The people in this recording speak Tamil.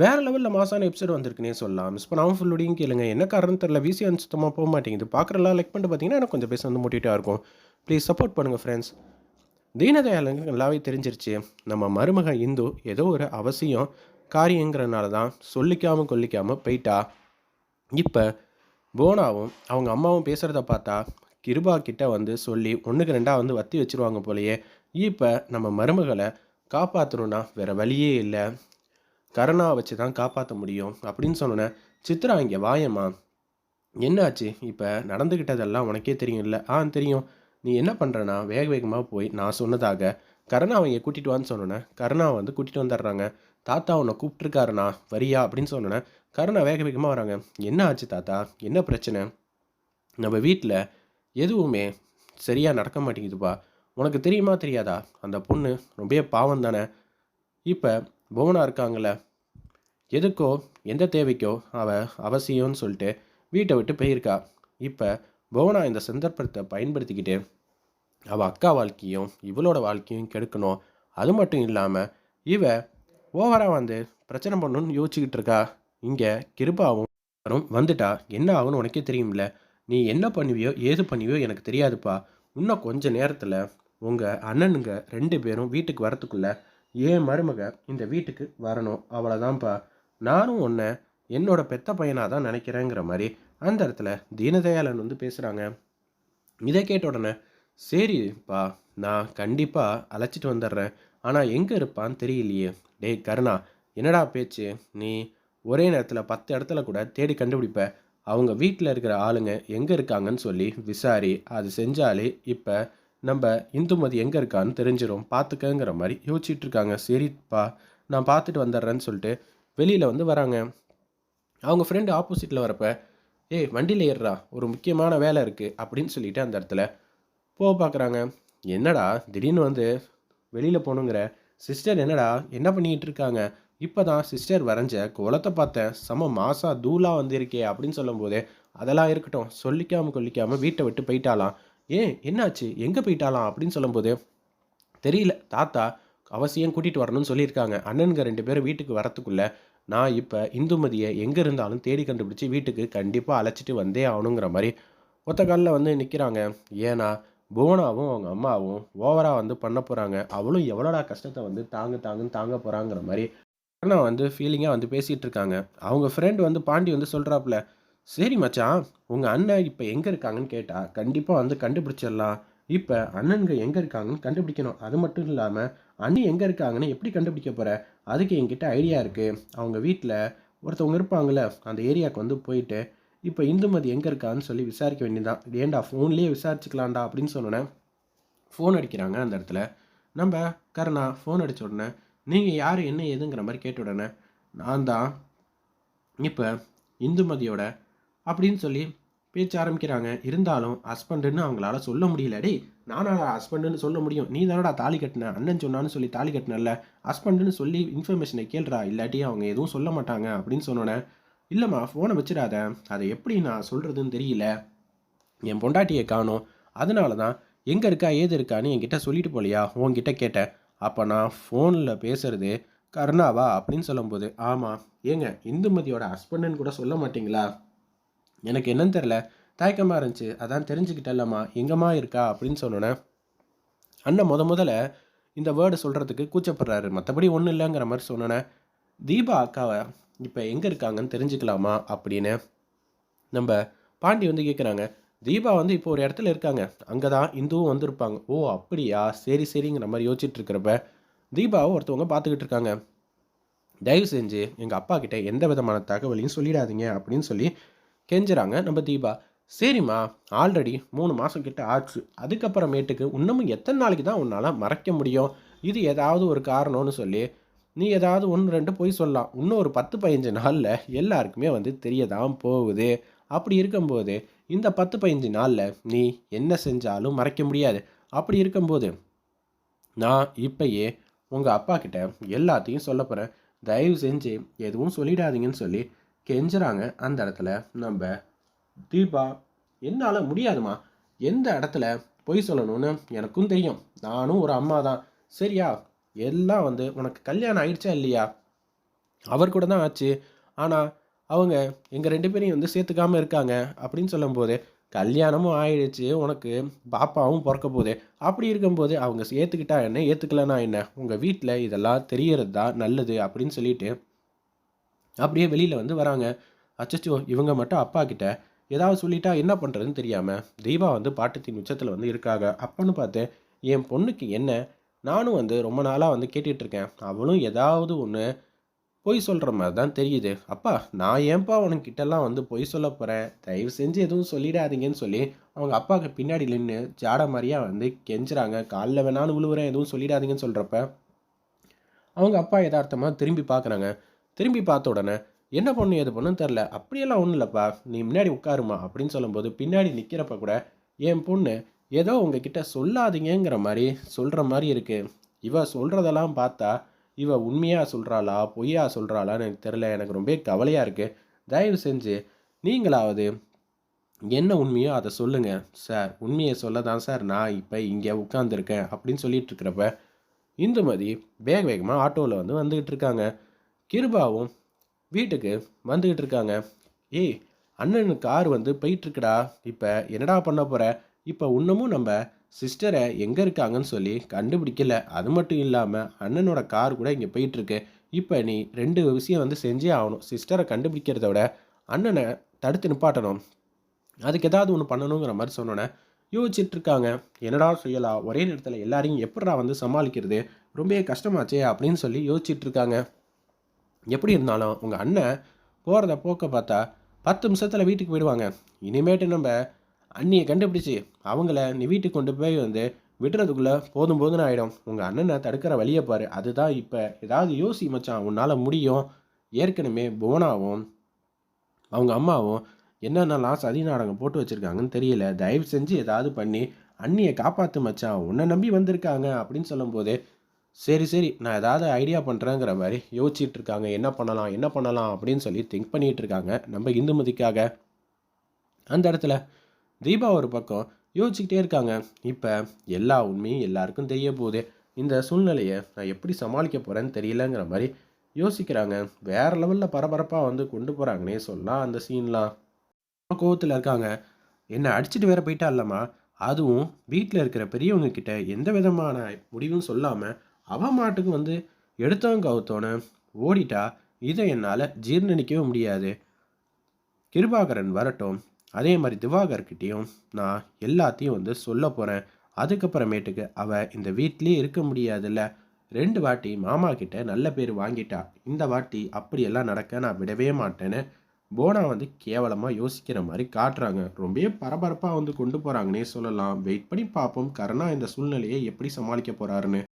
வேறு லெவலில் மாசான எபிசோட் வந்திருக்குன்னே சொல்லலாம். மிஸ் பண்ணாமல் ஃபுல்லோடையும் கேளுங்க. என்ன காரணம் தெரில விசி சுத்தமாக போக மாட்டேங்குது. பார்க்குறலாம் லைக் பண்ணிட்டு பார்த்தீங்கன்னா எனக்கு கொஞ்சம் பேச வந்து மோட்டிவேட்டாக இருக்கும். ப்ளீஸ் சப்போர்ட் பண்ணுங்கள் ஃப்ரெண்ட்ஸ் தீனதயாளுங்க நல்லாவே தெரிஞ்சிருச்சு. நம்ம மருமக இந்து ஏதோ ஒரு அவசியம் காரியங்கிறனால தான் சொல்லிக்காமல் கொல்லிக்காமல் போயிட்டா. இப்போ போனாவும் அவங்க அம்மாவும் பேசுகிறத பார்த்தா கிருபா கிட்ட வந்து சொல்லி ஒன்றுக்கு ரெண்டாக வந்து வத்தி வச்சுருவாங்க போலயே. இப்போ நம்ம மருமகளை காப்பாற்றணுன்னா வேறு வழியே இல்லை. கருணா வச்சு தான் காப்பாற்ற முடியும் அப்படின்னு சொன்னோன்னே சித்ரா இங்கே வாயம்மா. என்னாச்சு இப்போ நடந்துக்கிட்டதெல்லாம் உனக்கே தெரியும்ல. ஆ தெரியும். நீ என்ன பண்ணுறனா வேக வேகமாக போய் நான் சொன்னதாக. கரணா அவங்க கூட்டிகிட்டு வான்னு சொன்னோன்னே கருணா வந்து கூட்டிகிட்டு வந்துடுறாங்க. தாத்தா உன்னை கூப்பிட்ருக்காருண்ணா வரியா? அப்படின்னு சொன்னோன்னே கருணா வேக வேகமாக வராங்க. என்ன ஆச்சு தாத்தா? என்ன பிரச்சனை? நம்ம வீட்டில் எதுவுமே சரியாக நடக்க மாட்டேங்குதுப்பா. உனக்கு தெரியுமா தெரியாதா? அந்த பொண்ணு ரொம்ப பாவம் தானே. இப்போ புவனா இருக்காங்கள எதுக்கோ எந்த தேவைக்கோ அவ அவசியம்னு சொல்லிட்டு வீட்டை விட்டு போயிருக்கா. இப்போ புவனா இந்த சந்தர்ப்பத்தை பயன்படுத்திக்கிட்டு அவள் அக்கா வாழ்க்கையும் இவளோட வாழ்க்கையும் கெடுக்கணும். அது மட்டும் இல்லாமல் இவ ஓவராக வந்து பிரச்சனை பண்ணணும்னு யோசிச்சுக்கிட்டு இருக்கா. இங்கே கிருபாவும் வந்துட்டா. என்ன ஆகும்னு உனக்கே தெரியும்ல. நீ என்ன பண்ணுவியோ ஏது பண்ணுவியோ எனக்கு தெரியாதுப்பா. இன்னும் கொஞ்ச நேரத்தில் உங்கள் அண்ணனுங்க ரெண்டு பேரும் வீட்டுக்கு வரத்துக்குள்ளே ஏன் மருமக இந்த வீட்டுக்கு வரணும்? அவ்வளோதான்ப்பா நானும் ஒன்று என்னோட பெத்த பையனாக தான் நினைக்கிறேங்கிற மாதிரி அந்த இடத்துல தீனதயாளன் வந்து பேசுகிறாங்க இதை கேட்ட உடனே சரிப்பா நான் கண்டிப்பாக அழைச்சிட்டு வந்துடுறேன். ஆனால் எங்கே இருப்பான்னு தெரியலையே. டேய் கருணா என்னடா பேச்சு? நீ ஒரே நேரத்தில் பத்து இடத்துல கூட தேடி கண்டுபிடிப்ப. அவங்க வீட்டில் இருக்கிற ஆளுங்க எங்கே இருக்காங்கன்னு சொல்லி விசாரி. அது செஞ்சாலே இப்போ நம்ம இந்துமதி எங்கே இருக்கான்னு தெரிஞ்சிடும் பார்த்துக்கங்கிற மாதிரி யோசிச்சுட்டு இருக்காங்க சரிப்பா நான் பார்த்துட்டு வந்துடுறேன்னு சொல்லிட்டு வெளியில் வந்து வராங்க. அவங்க ஃப்ரெண்டு ஆப்போசிட்டில் வரப்ப ஏய் வண்டியில் ஏறுறா ஒரு முக்கியமான வேலை இருக்குது அப்படின்னு சொல்லிட்டு அந்த இடத்துல போக பார்க்குறாங்க என்னடா திடீர்னு வந்து வெளியில் போகணுங்கிற சிஸ்டர் என்னடா என்ன பண்ணிக்கிட்டு இருக்காங்க இப்போ தான் சிஸ்டர் வரைஞ்ச குளத்தை பார்த்தேன். செம மாசா தூளாக வந்திருக்கே அப்படின்னு சொல்லும்போது அதெல்லாம் இருக்கட்டும் சொல்லிக்காமல் கொல்லிக்காமல் வீட்டை விட்டு போயிட்டாலாம் ஏன்? என்னாச்சு? எங்கே போயிட்டாலாம் அப்படின்னு சொல்லும்போது தெரியல. தாத்தா அவசியம் கூட்டிகிட்டு வரணும்னு சொல்லியிருக்காங்க. அண்ணனுங்க ரெண்டு பேரும் வீட்டுக்கு வரத்துக்குள்ளே நான் இப்போ இந்துமதியை எங்கே இருந்தாலும் தேடி கண்டுபிடிச்சி வீட்டுக்கு கண்டிப்பாக அழைச்சிட்டு வந்தே ஆகணுங்கிற மாதிரி ஒத்த காலில் வந்து நிற்கிறாங்க ஏன்னா புவனாவும் அவங்க அம்மாவும் ஓவராக வந்து பண்ண போகிறாங்க அவளும் எவ்வளோடா கஷ்டத்தை வந்து தாங்க தாங்குன்னு தாங்க போகிறாங்கிற மாதிரி நான் வந்து ஃபீலிங்காக வந்து பேசிகிட்டு இருக்காங்க. அவங்க ஃப்ரெண்டு வந்து பாண்டி வந்து சொல்கிறாப்புல சரி மச்சான் உங்கள் அண்ணன் இப்போ எங்கே இருக்காங்கன்னு கேட்டால் கண்டிப்பாக வந்து கண்டுபிடிச்சிடலாம். இப்போ அண்ணனுங்க எங்கே இருக்காங்கன்னு கண்டுபிடிக்கணும். அது மட்டும் இல்லாமல் அண்ணி எங்கே இருக்காங்கன்னு எப்படி கண்டுபிடிக்க போகிற அதுக்கு என்கிட்ட ஐடியா இருக்குது அவங்க வீட்டில் ஒருத்தவங்க இருப்பாங்கள்ல அந்த ஏரியாவுக்கு வந்து போயிட்டு இப்போ இந்துமதி எங்கே இருக்கான்னு சொல்லி விசாரிக்க வேண்டியதான் ஏன்டா ஃபோன்லேயே விசாரிச்சுக்கலாம்டா அப்படின்னு சொன்னோன்னே ஃபோன் அடிக்கிறாங்க அந்த இடத்துல. நம்ம கருணா ஃபோன் அடித்த உடனே நீங்கள் யார் என்ன ஏதுங்கிற மாதிரி கேட்ட உடனே நான் தான் இப்போ இந்துமதியோட அப்படின்னு சொல்லி பேச்சு ஆரம்பிக்கிறாங்க. இருந்தாலும் ஹஸ்பண்டுன்னு அவங்களால சொல்ல முடியலடி டேய் நானா ஹஸ்பண்டுன்னு சொல்ல முடியும். நீ தானடா தாலி கட்டின? அண்ணன் சொன்னான்னு சொல்லி தாலி கட்டினல்ல. ஹஸ்பண்டுன்னு சொல்லி இன்ஃபர்மேஷனை கேள்றா இல்லாட்டி அவங்க எதுவும் சொல்ல மாட்டாங்க அப்படின்னு சொன்னோன்னே இல்லைம்மா ஃபோனை வச்சிடாத. அதை எப்படி நான் சொல்கிறதுன்னு தெரியல. என் பொண்டாட்டியை காணும். அதனால தான் எங்கே இருக்கா ஏது இருக்கான்னு என்கிட்ட சொல்லிட்டு போலியா? உன்கிட்ட கேட்டேன். அப்போ நான் ஃபோனில் பேசுறது கருணாவா அப்படின்னு சொல்லும்போது ஆமாம் ஏங்க இந்துமதியோட ஹஸ்பண்டுன்னு கூட சொல்ல மாட்டீங்களா? எனக்கு என்னன்னு தெரில தயக்கமாக இருந்துச்சு. அதான் தெரிஞ்சுக்கிட்டல்லம்மா. எங்கம்மா இருக்கா? அப்படின்னு சொன்னோன்னே அண்ணன் முத முதல்ல இந்த வேர்டு சொல்கிறதுக்கு கூச்சப்படுறாரு. மற்றபடி ஒன்றும் இல்லைங்கிற மாதிரி சொன்னோன்னே தீபா அக்காவை இப்போ எங்கே இருக்காங்கன்னு தெரிஞ்சுக்கலாமா? அப்படின்னு நம்ம பாண்டி வந்து கேட்குறாங்க தீபா வந்து இப்போ ஒரு இடத்துல இருக்காங்க. அங்கே தான் இந்துவும் வந்திருப்பாங்க. ஓ அப்படியா? சரி சரிங்கிற மாதிரி யோசிச்சுட்டு இருக்கிறப்ப தீபாவை ஒருத்தவங்க பார்த்துக்கிட்டு இருக்காங்க. தயவு செஞ்சு எங்கள் அப்பா கிட்டே எந்த விதமான தகவலையும் சொல்லிடாதீங்க அப்படின்னு சொல்லி கெஞ்சுறாங்க. நம்ம தீபா சரிம்மா ஆல்ரெடி மூணு மாதம் கிட்ட ஆச்சு. அதுக்கப்புறமேட்டுக்கு இன்னமும் எத்தனை நாளைக்கு தான் உன்னால் மறைக்க முடியும்? இது ஏதாவது ஒரு காரணம்னு சொல்லி நீ ஏதாவது ஒன்று ரெண்டு போய் சொல்லலாம். இன்னும் ஒரு பத்து பதினஞ்சு நாளில் எல்லாருக்குமே வந்து தெரிய தான் போகுது. அப்படி இருக்கும்போது இந்த பத்து பதினஞ்சு நாளில் நீ என்ன செஞ்சாலும் மறைக்க முடியாது. அப்படி இருக்கும்போது நான் இப்பயே உங்கள் அப்பா கிட்ட எல்லாத்தையும் சொல்ல போகிறேன் தயவு செஞ்சு எதுவும் சொல்லிடாதீங்கன்னு சொல்லி கெஞ்சுறாங்க அந்த இடத்துல. நம்ம தீபா என்னால் முடியாதுமா. எந்த இடத்துல பொய் சொல்லணும்னு எனக்கும் தெரியும். நானும் ஒரு அம்மா தான். சரியா? எல்லாம் வந்து உனக்கு கல்யாணம் ஆயிடுச்சா இல்லையா? அவர் கூட தான் ஆச்சு. ஆனால் அவங்க எங்கள் ரெண்டு பேரையும் வந்து சேர்த்துக்காமல் இருக்காங்க அப்படின்னு சொல்லும்போது கல்யாணமும் ஆயிடுச்சு. உனக்கு பாப்பாவும் பிறக்க போகுது. அப்படி இருக்கும்போது அவங்க ஏற்றுக்கிட்டா என்ன? ஏற்றுக்கலனா என்ன? உங்கள் வீட்டில் இதெல்லாம் தெரியறது தான் நல்லது அப்படின்னு சொல்லிட்டு அப்படியே வெளியில் வந்து வராங்க. அச்சச்சோ இவங்க மட்டும் அப்பா கிட்ட ஏதாவது சொல்லிட்டா என்ன பண்ணுறதுன்னு தெரியாமல் தீபா வந்து பாட்டத்தின் உச்சத்தில் வந்து இருக்காங்க. அப்பன்னு பார்த்து என் பொண்ணுக்கு என்ன? நானும் வந்து ரொம்ப நாளாக வந்து கேட்டுட்ருக்கேன் அவளும் ஏதாவது ஒன்று பொய் சொல்கிற மாதிரி தான் தெரியுது. அப்பா நான் ஏன்பா உனக்கிட்டலாம் வந்து பொய் சொல்ல போகிறேன் தயவு செஞ்சு எதுவும் சொல்லிடாதீங்கன்னு சொல்லி அவங்க அப்பாவுக்கு பின்னாடி நின்று ஜாட மாதிரியா வந்து கெஞ்சுறாங்க. காலில் வேணாலும் விழுவுறேன் எதுவும் சொல்லிடாதீங்கன்னு சொல்கிறப்ப அவங்க அப்பா யதார்த்தமாக திரும்பி பார்க்குறாங்க திரும்பி பார்த்த உடனே என்ன பொண்ணு எது பொண்ணுன்னு தெரில அப்படியெல்லாம் ஒன்றும் இல்லைப்பா. நீ முன்னாடி உட்காருமா. அப்படின்னு சொல்லும்போது பின்னாடி நிற்கிறப்ப கூட என் பொண்ணு ஏதோ உங்ககிட்ட சொல்லாதீங்கங்கிற மாதிரி சொல்கிற மாதிரி இருக்குது இவ சொல்கிறதெல்லாம் பார்த்தா இவ உண்மையாக சொல்கிறாளா பொய்யா சொல்கிறாளான்னு எனக்கு தெரில எனக்கு ரொம்ப கவலையாக இருக்குது தயவு செஞ்சு நீங்களாவது என்ன உண்மையோ அதை சொல்லுங்கள் சார் உண்மையை சொல்ல தான் சார். நான் இப்போ இங்கே உட்காந்துருக்கேன் அப்படின்னு சொல்லிட்டு இருக்கிறப்ப இந்துமதி வேக வேகமாக ஆட்டோவில் வந்து வந்துக்கிட்டு இருக்காங்க. கிருபாவும் வீட்டுக்கு வந்துக்கிட்டு இருக்காங்க. ஏய் அண்ணன் கார் வந்து போயிட்டுருக்குடா. இப்போ என்னடா பண்ண போகிற இப்போ இன்னமும் நம்ம சிஸ்டரை எங்கே இருக்காங்கன்னு சொல்லி கண்டுபிடிக்கல. அது மட்டும் இல்லாமல் அண்ணனோட கார் கூட இங்கே போயிட்டுருக்கு. இப்போ நீ ரெண்டு விஷயம் வந்து செஞ்சே ஆகணும். சிஸ்டரை கண்டுபிடிக்கிறத விட அண்ணனை தடுத்து நிப்பாட்டணும். அதுக்கு ஏதாவது ஒன்று பண்ணணுங்கிற மாதிரி சொன்னோன்னே யோசிச்சுட்டு இருக்காங்க. என்னடா செய்யலாம் ஒரே நேரத்தில் எல்லாரையும் எப்படா வந்து சமாளிக்கிறது? ரொம்பவே கஷ்டமாச்சே அப்படின்னு சொல்லி யோசிச்சுட்டு இருக்காங்க. எப்படி இருந்தாலும் உங்கள் அண்ணன் போகிறத போக்க பார்த்தா பத்து நிமிஷத்தில் வீட்டுக்கு போயிடுவாங்க. இனிமேட்டு நம்ம அண்ணியை கண்டுபிடிச்சி அவங்கள நீ வீட்டுக்கு கொண்டு போய் வந்து விடுறதுக்குள்ளே போதும் போதுன்னு ஆகிடும் உங்கள் அண்ணனை தடுக்கிற வழியை பாரு. அதுதான் இப்போ ஏதாவது யோசி மச்சான். உன்னால் முடியும். ஏற்கனவே புவனாவும் அவங்க அம்மாவும் என்னென்னலாம் சதி நாடகம் போட்டு வச்சுருக்காங்கன்னு தெரியல. தயவு செஞ்சு ஏதாவது பண்ணி அண்ணியை காப்பாற்று மச்சான். உன்னை நம்பி வந்திருக்காங்க அப்படின்னு சொல்லும்போது சரி சரி நான் ஏதாவது ஐடியா பண்ணுறேங்கிற மாதிரி யோசிச்சுட்டு இருக்காங்க என்ன பண்ணலாம் என்ன பண்ணலாம் அப்படின்னு சொல்லி திங்க் பண்ணிகிட்டு இருக்காங்க நம்ம இந்துமதிக்காக அந்த இடத்துல தீபா ஒரு பக்கம் யோசிச்சுக்கிட்டே இருக்காங்க. இப்போ எல்லா உண்மையும் எல்லாருக்கும் தெரிய போகுது. இந்த சூழ்நிலையை நான் எப்படி சமாளிக்க போகிறேன்னு தெரியலங்கிற மாதிரி யோசிக்கிறாங்க. வேறு லெவலில் பரபரப்பாக வந்து கொண்டு போகிறாங்கன்னே சொல்லலாம் அந்த சீன்லாம் கோவத்தில் இருக்காங்க. என்னை அடிச்சுட்டு வேற போயிட்டா இல்லைம்மா? அதுவும் வீட்டில் இருக்கிற பெரியவங்க கிட்ட எந்த விதமான முடிவும் சொல்லாமல் அவன் மாட்டுக்கு வந்து எடுத்தவன் கவுத்தோன்னு ஓடிட்டா இதை என்னால் ஜீர்ணிக்கவே முடியாது. கிருபாகரன் வரட்டும். அதே மாதிரி திவாகர்கிட்டையும் நான் எல்லாத்தையும் வந்து சொல்ல போகிறேன் அதுக்கப்புறமேட்டுக்கு அவள் இந்த வீட்லேயே இருக்க முடியாதுல்ல. ரெண்டு வாட்டி மாமா கிட்ட நல்ல பேர் வாங்கிட்டா. இந்த வாட்டி அப்படியெல்லாம் நடக்க நான் விடவே மாட்டேன்னு போனா வந்து கேவலமாக யோசிக்கிற மாதிரி காட்டுறாங்க. ரொம்பவே பரபரப்பாக வந்து கொண்டு போகிறாங்கன்னே சொல்லலாம். வெயிட் பண்ணி பார்ப்போம். கருணா இந்த சூழ்நிலையை எப்படி சமாளிக்க போகிறாருன்னு